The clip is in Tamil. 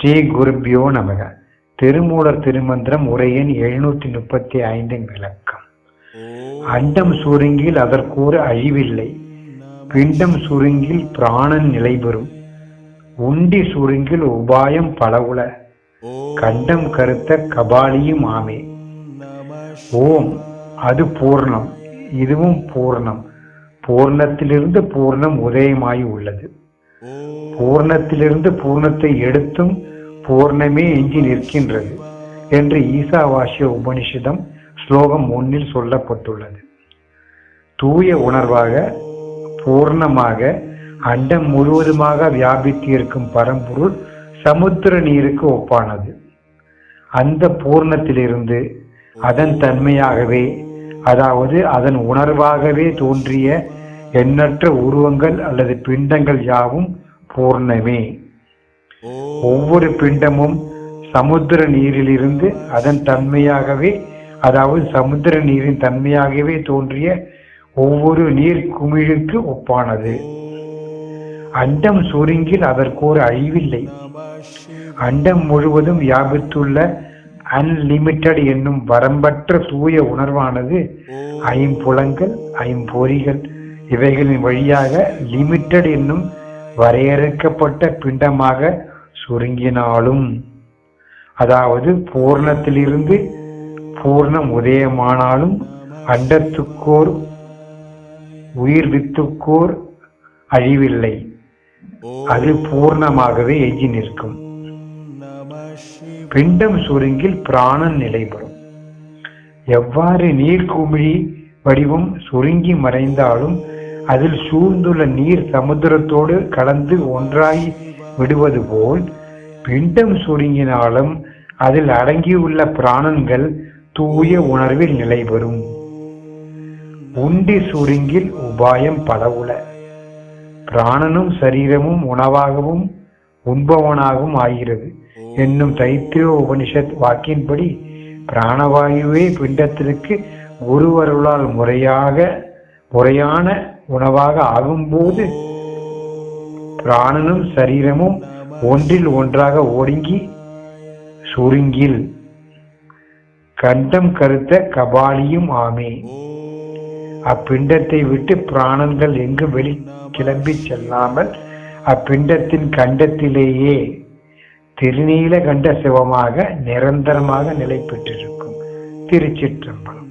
ஸ்ரீ குருபியோ நமக. திருமூலர் திருமந்திரம் உரையின் எழுநூத்தி முப்பத்தி ஐந்தின் விளக்கம். அண்டம் சுருங்கில் அதற்கோர் அழிவில்லை. பிண்டம் சுருங்கில் பிராணன் நிலைபெறும் உண்டி சுருங்கில் உபாயம் பலவுல கண்டம் கருத்த கபாலியும் ஆமே. ஓம் அது பூர்ணம் இதுவும் பூர்ணம். பூர்ணத்திலிருந்து பூர்ணம் உதயமாய் உள்ளது. பூர்ணத்திலிருந்து பூர்ணத்தை எடுத்தும் பூர்ணமே எஞ்சி நிற்கின்றது என்று ஈசாவாசிய உபனிஷதம் ஸ்லோகம் ஒன்னில் சொல்லப்பட்டுள்ளது. தூய உணர்வாக பூர்ணமாக அண்டம் முழுவதுமாக வியாபித்து இருக்கும் பரம்பொருள் சமுத்திர நீருக்கு ஒப்பானது. அந்த பூர்ணத்திலிருந்து அதன் தன்மையாகவே அதாவது அதன் உணர்வாகவே தோன்றிய எண்ணற்ற உருவங்கள் அல்லது பிண்டங்கள் யாவும் பூர்ணமே. ஒவ்வொரு பிண்டமும் சமுத்திர நீரிலிருந்து அதன் தன்மையாகவே அதாவது சமுத்திர நீரின் தன்மையாகவே தோன்றிய ஒவ்வொரு நீர் குமிழுக்கு ஒப்பானது. அண்டம் சுருங்கில் அதற்கோர் அழிவில்லை. அண்டம் முழுவதும் வியாபித்துள்ள அன்லிமிட்டட் என்னும் வரம்பற்ற தூய உணர்வானது ஐம்புலங்கள் ஐம்பொறிகள் இவைகளின் வழியாக லிமிட்டட் என்னும் வரையறுக்கப்பட்ட பிண்டமாக சுருங்கினாலும் அதாவது பூர்ணத்திலிருந்து பூர்ணம் உதயமானாலும் அண்டத்துக்கோர் உயிர் வித்துக்கோர் அழிவில்லை. அது பூர்ணமாகவே எஞ்சி நிற்கும். பிண்டம் சுருங்கில் பிராணன் நிலைபெறும். எவ்வாறு நீர்க்குமிழி வடிவம் சுருங்கி மறைந்தாலும் அதில் சூழ்ந்துள்ள நீர் சமுத்திரத்தோடு கலந்து ஒன்றாகி விடுவது போல் பிண்டம் சுருங்கினாலும் அதில் அடங்கியுள்ள பிராணன்கள் தூய உணர்வில் நிலைபெறும் உண்டி சுருங்கில் உபாயம் பலவுல பிராணனும் சரீரமும் உணவாகவும் உண்பவனாகவும் ஆகிறது. என்னும் தைத்திய உபனிஷத் வாக்கின்படி பிராணவாயுவே பிண்டத்திற்கு குருவருளால் முறையாக முறையான உணவாக ஆகும்போது பிராணனும் சரீரமும் ஒன்றில் ஒன்றாக ஒடுங்கி சுருங்கில். கண்டம் கருத்த கபாலியும் ஆமே. அப்பிண்டத்தை விட்டு பிராணங்கள் எங்கு வெளி கிளம்பி செல்லாமல் அப்பிண்டத்தின் கண்டத்திலேயே திருநீல கண்ட சிவமாக நிரந்தரமாக நிலை பெற்றிருக்கும் திருச்சிற்றம்பலம்.